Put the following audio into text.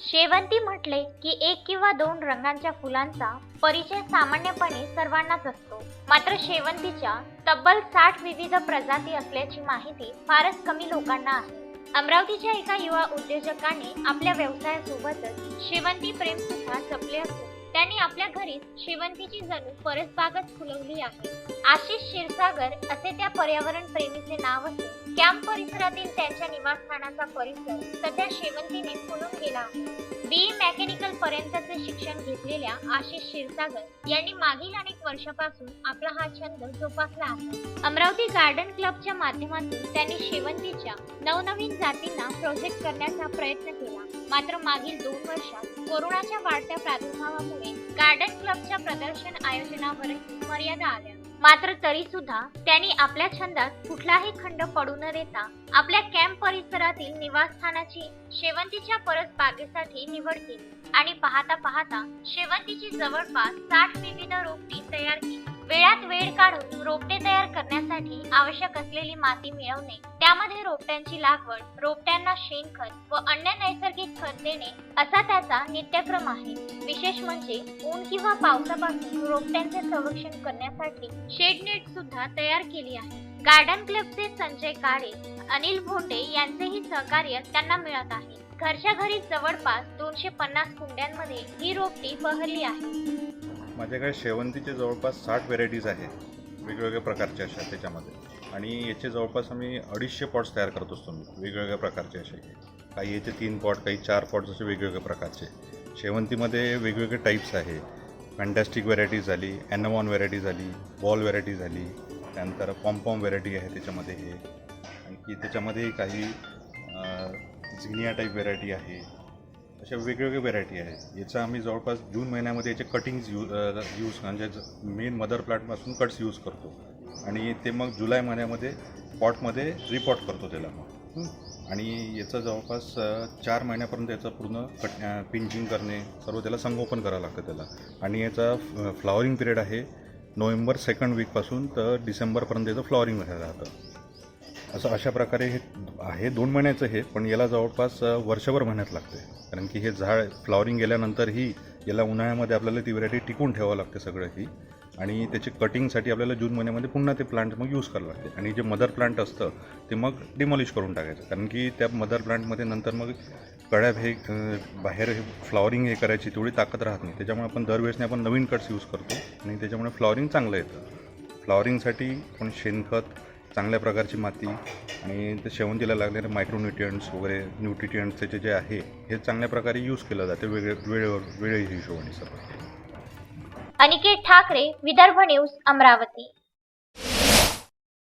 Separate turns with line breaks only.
शेवंती म्हटले की एक किंवा दोन रंगांच्या फुलांचा परिचय सामान्यपणे सर्वांनाच असतो. मात्र शेवंतीच्या तब्बल साठ विविध प्रजाती असल्याची माहिती फारच कमी लोकांना आहे. अमरावतीच्या एका युवा उद्योजकाने आपल्या व्यवसायासोबतच शेवंती प्रेम सुद्धा जपले असून त्यांनी आपल्या घरीच शेवंतीची जणू परसबागच फुलवली आहे. आशिष क्षीरसागर असे त्या पर्यावरण प्रेमीचे नाव असून कॅम्प परिसरातील त्यांच्या निवासस्थानाचा परिसर सध्या शेवंतीने फुलून केला. बी मेकॅनिकल पर्यंतचे शिक्षण घेतलेल्या आशिष क्षीरसागर यांनी मागील अनेक वर्षापासून आपला हा छंद जोपासला आहे. अमरावती गार्डन क्लबच्या माध्यमातून त्यांनी शेवंतीच्या नवनवीन जातींना प्रोजेक्ट करण्याचा प्रयत्न केला. मात्र मागील दोन वर्षात कोरोनाच्या वाढत्या प्रादुर्भावामुळे गार्डन क्लबच्या प्रदर्शन आयोजनावरही मर्यादा आल्या. मात्र तरी सुद्धा त्यांनी आपल्या छंदात कुठलाही खंड पडू न देता आपल्या कॅम्प परिसरातील निवासस्थानाची शेवंतीच्या परस बागेसाठी निवड केली आणि पाहता पाहता शेवंतीची जवळपास साठ विविध रोपटी तयार केली. वेळात वेळ काढून रोपटे तयार करण्यासाठी आवश्यक असलेली माती मिळवणे त्यामध्ये रोपट्यांची लागवड रोपट्यांना शेणखत व अन्य नैसर्गिक खत देणे असा त्याचा नित्यक्रम आहे. विशेष म्हणजे ऊन किंवा पावसापासून रोपट्यांचे संरक्षण करण्यासाठी शेड नेट सुद्धा तयार केली आहे. गार्डन क्लबचे संजय काळे अनिल भोंडे यांचेही सहकार्य त्यांना मिळत आहे. घरच्या घरी जवळपास दोनशे पन्नास कुंड्यांमध्ये ही रोपटी बहरली आहे.
माझ्याकडे शेवंतीचे जवळपास साठ व्हेरायटीज आहेत वेगवेगळ्या प्रकारच्या अशा त्याच्यामध्ये. आणि याचे जवळपास आम्ही अडीचशे पॉट्स तयार करत असतो मी वेगवेगळ्या प्रकारचे असे. काही याचे तीन पॉट काही चार पॉट्स असे वेगवेगळ्या प्रकारचे. शेवंतीमध्ये वेगवेगळे टाईप्स आहे. फॅन्टॅस्टिक व्हेरायटी झाली ॲनमॉन व्हेरायटी झाली बॉल व्हेरायटी झाली त्यानंतर पॉम्पॉम व्हेरायटी आहे त्याच्यामध्ये हे. आणखी त्याच्यामध्ये काही झिनिया टाईप व्हेरायटी आहे. अशा वेगवेगळ्या व्हेरायटी आहेत. याचा आम्ही जवळपास जून महिन्यामध्ये याचे कटिंग्स यूज यूज म्हणजे मेन मदर प्लांटपासून कट्स यूज करतो. आणि ते मग जुलै महिन्यामध्ये पॉटमध्ये रिपॉट करतो त्याला मग. आणि याचं जवळपास चार महिन्यापर्यंत याचं पूर्ण कट पिंचिंग करणे सर्व त्याला संगोपन करावं लागतं त्याला. आणि याचा फ्लॉवरिंग पिरियड आहे नोव्हेंबर सेकंड वीकपासून तर डिसेंबरपर्यंत याचं फ्लॉवरिंग राहतं असं अशा प्रकारे हे आहे दोन महिन्याचं हे पण याला जवळपास वर्षभर मेहनत लागते. कारण की हे झाड फ्लॉवरिंग गेल्यानंतरही याला उन्हाळ्यामध्ये आपल्याला ती व्हरायटी टिकून ठेवावं लागते सगळं ही आणि त्याची कटिंगसाठी आपल्याला जून महिन्यामध्ये पुन्हा ते प्लांट मग यूज करावं लागते. आणि जे मदर प्लांट असतं ते मग डिमॉलिश करून टाकायचं. कारण की त्या मदर प्लांटमध्ये नंतर मग कळ्या हे बाहेर हे फ्लॉवरिंग हे करायची तेवढी ताकद राहत नाही. त्याच्यामुळे आपण दरवेळेसने आपण नवीन कट्स यूज करतो. आणि त्याच्यामुळे फ्लॉवरिंग चांगलं येतं. फ्लॉवरिंगसाठी आपण शेणखत चांगल्या प्रकारची माती आणि ते शेवंतीला लागलेले मायक्रोन्युट्रियंट्स वगैरे न्यूट्रिटियंट्स त्याचे जे आहे हे चांगल्या प्रकारे यूज केलं जाते वेगळे वेळेवर वेळेच्या हिशोबाने सगळं.
अनिकेत ठाकरे विदर्भ न्यूज अमरावती.